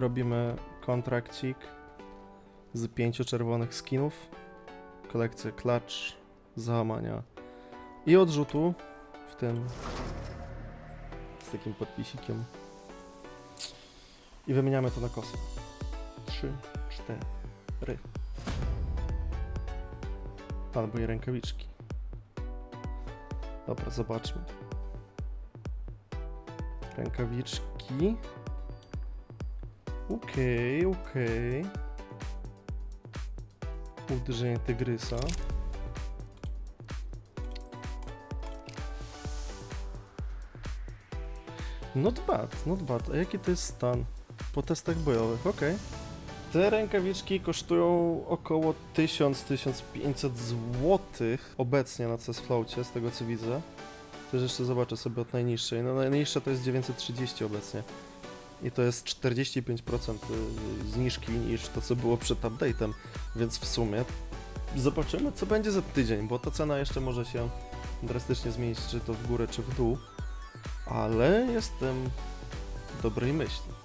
robimy kontrakcik z pięciu czerwonych skinów, kolekcję klacz, załamania i odrzutu, w tym z takim podpisikiem. I wymieniamy to na kosę. Trzy, cztery. Albo i rękawiczki. Dobra, zobaczmy. Rękawiczki. Okej, okej. Uderzenie tygrysa. Not bad, not bad. A jaki to jest stan? Po testach bojowych, okej. Te rękawiczki kosztują około 1000-1500 zł obecnie na CS Floacie, z tego co widzę. Też jeszcze zobaczę sobie od najniższej. No najniższa to jest 930 obecnie. I to jest 45% y, zniżki niż to, co było przed update'em, więc w sumie zobaczymy, co będzie za tydzień, bo ta cena jeszcze może się drastycznie zmienić, czy to w górę, czy w dół. Ale jestem dobrej myśli.